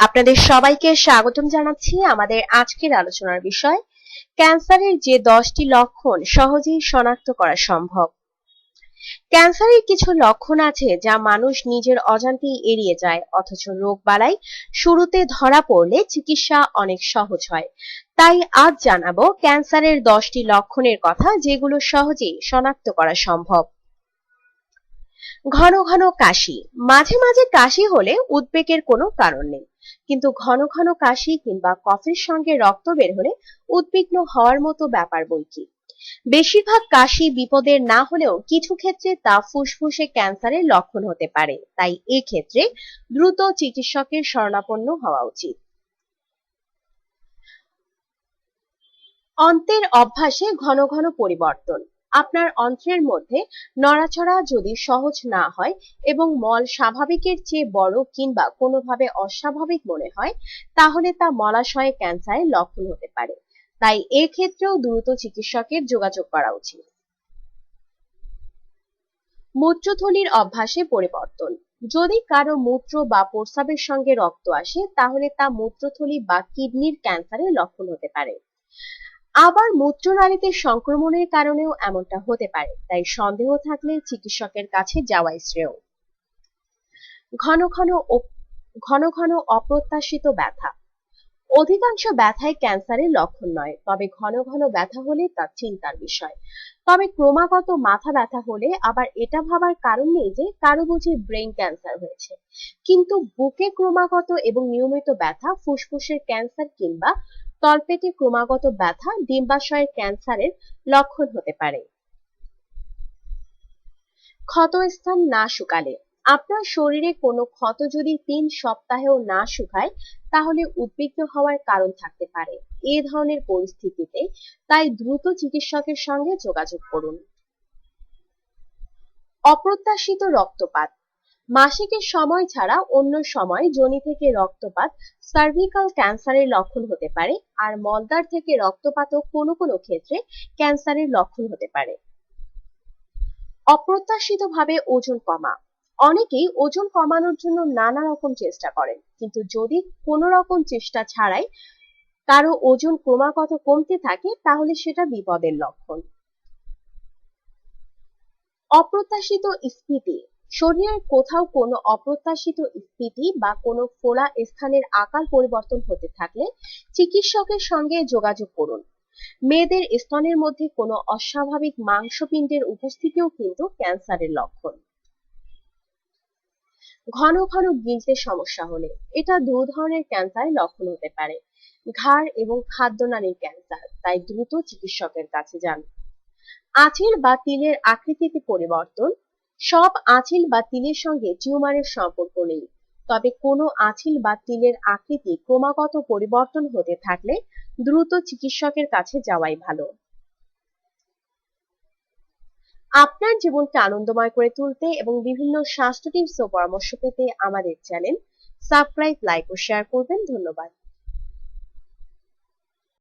আপনাদের সবাইকে স্বাগতম জানাচ্ছি আমাদের আজকের আলোচনার বিষয়, ক্যান্সারের যে দশটি লক্ষণ সহজেই শনাক্ত করা সম্ভব। ক্যান্সারের কিছু লক্ষণ আছে যা মানুষ নিজের অজান্তেই এড়িয়ে যায়, অথচ রোগ বালাই শুরুতে ধরা পড়লে চিকিৎসা অনেক সহজ হয়। তাই আজ জানাব ক্যান্সারের দশটি লক্ষণের কথা যেগুলো সহজেই শনাক্ত করা সম্ভব। ঘন ঘন কাশি। মাঝে মাঝে কাশি হলে উদ্বেগের কোনো কারণ নেই। কিন্তু ঘন ঘন কাশি কিংবা কফের সঙ্গে রক্ত বের হলে উদ্বিগ্ন হওয়ার মতো ব্যাপার বই কি? বেশিরভাগ কাশি বিপদের না হলেও কিছু ক্ষেত্রে তা ফুসফুসে ক্যান্সারের লক্ষণ হতে পারে। তাই এক্ষেত্রে দ্রুত চিকিৎসকের শরণাপন্ন হওয়া উচিত। অন্তের অভ্যাসে ঘন ঘন পরিবর্তন। আপনার অন্ত্রের মধ্যে নড়াচড়া যদি সহজ না হয় এবং মল স্বাভাবিকের চেয়ে বড় কিংবা কোনোভাবে অস্বাভাবিক মনে হয়, তাহলে তা মলাশয়ে ক্যান্সারের লক্ষণ হতে পারে। তাই এক্ষেত্রেও দ্রুত চিকিৎসকের যোগাযোগ করা উচিত। মূত্রথলির অভ্যাসে পরিবর্তন। যদি কারও মূত্র বা প্রস্রাবের সঙ্গে রক্ত আসে, তাহলে তা মূত্রথলি বা কিডনির ক্যান্সারের লক্ষণ হতে পারে। আবার মূত্রনালীতে সংক্রমণের কারণেও এমনটা হতে পারে, তাই সন্দেহ থাকলে চিকিৎসকের কাছে যাওয়াই শ্রেয়। ঘন ঘন ঘন ঘন অপ্রত্যাশিত ব্যথা। অধিকাংশ ব্যথাই ক্যান্সারের লক্ষণ নয়, তবে ঘন ঘন ব্যথা হলে তা চিন্তার বিষয়। তবে ক্রমাগত মাথা ব্যথা হলে আবার এটা ভাবার কারণ নেই যে কারও বুঝি ব্রেন ক্যান্সার হয়েছে। কিন্তু বুকে ক্রমাগত এবং নিয়মিত ব্যথা, ফুসফুসের ক্যান্সার কিংবা তলপেটে ক্রমাগত ব্যথা, ডিম্বাশয়ের ক্যান্সারের লক্ষণ হতে পারে। ক্ষতস্থান না শুকালে। আপনার শরীরে কোনো ক্ষত যদি তিন সপ্তাহেও না শুকায়, তাহলে উদ্বিগ্ন হওয়ার কারণ থাকতে পারে এ ধরনের পরিস্থিতিতে। তাই দ্রুত চিকিৎসকের সঙ্গে যোগাযোগ করুন। অপ্রত্যাশিত রক্তপাত। মাসিকের সময় ছাড়া অন্য সময় যোনি থেকে রক্তপাত সার্ভিকাল ক্যান্সারের লক্ষণ হতে পারে, আর মলদার থেকে রক্তপাতও কোনো কোনো ক্ষেত্রে ক্যান্সারের লক্ষণ হতে পারে। অপ্রত্যাশিতভাবে ওজন কমা। অনেকেই ওজন কমানোর জন্য নানা রকম চেষ্টা করেন, কিন্তু যদি কোনো রকম চেষ্টা ছাড়াই কারও ওজন ক্রমাগত কমতে থাকে, তাহলে সেটা বিপদের লক্ষণ। অপ্রত্যাশিত স্ফীতি শরীরের কোথাও কোনো অপ্রত্যাশিত স্থিতি বা কোনো ফোলা স্থানের আকার পরিবর্তন হতে থাকলে চিকিৎসকের সঙ্গে যোগাযোগ করুন। মেয়েদের স্তনের মধ্যে কোনো অস্বাভাবিক মাংসপিণ্ডের উপস্থিতিও কিন্তু ক্যান্সারের লক্ষণ। ঘন ঘন গিলতে সমস্যা হলে এটা দু ধরনের ক্যান্সারের লক্ষণ হতে পারে। ঘাড় এবং খাদ্যনালীর ক্যান্সার, তাই দ্রুত চিকিৎসকের কাছে যান। আঁচিল বা তিলের আকৃতিতে পরিবর্তন সব আঁচিল বা তিলের সঙ্গে টিউমারের সম্পর্ক নেই। তবে কোনো আঁচিল বা তিলের আকৃতি ক্রমাগত পরিবর্তন হতে থাকলে দ্রুত চিকিৎসকের কাছে যাওয়াই ভালো। আপনার জীবনকে আনন্দময় করে তুলতে এবং বিভিন্ন স্বাস্থ্য টিপস ও পরামর্শ পেতে আমাদের চ্যানেল সাবস্ক্রাইব, লাইক ও শেয়ার করবেন। ধন্যবাদ।